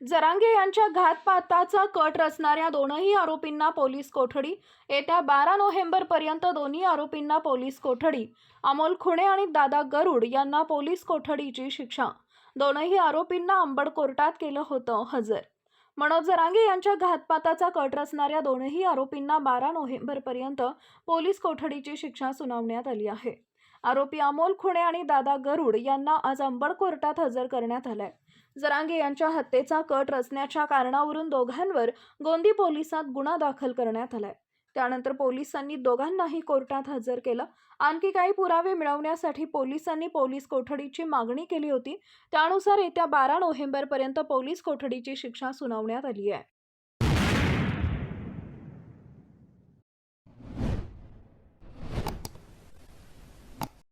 जरांगे यांच्या घातपाताचा कट रचणाऱ्या दोनही आरोपींना पोलीस कोठडी. येत्या बारा नोव्हेंबरपर्यंत दोन्ही आरोपींना पोलीस कोठडी. अमोल खुणे आणि दादा गरुड यांना पोलीस कोठडीची शिक्षा. दोनही आरोपींना अंबड कोर्टात केलं होतं हजर. मनोज जरांगे यांच्या घातपाताचा कट रचणाऱ्या दोनही आरोपींना बारा नोव्हेंबरपर्यंत पोलीस कोठडीची शिक्षा सुनावण्यात आली आहे. आरोपी अमोल खुणे आणि दादा गरुड यांना आज अंबड कोर्टात हजर करण्यात आलंय. जरांगे यांच्या हत्येचा कट रचण्याच्या कारणावरून दोघांवर गोंदी पोलिसात गुन्हा दाखल करण्यात आलाय. त्यानंतर पोलिसांनी दोघांनाही कोर्टात हजर केलं. आणखी काही पुरावे मिळवण्यासाठी पोलिसांनी पोलीस कोठडीची मागणी केली होती. त्यानुसार येत्या बारा नोव्हेंबरपर्यंत पोलीस कोठडीची शिक्षा सुनावण्यात आली आहे.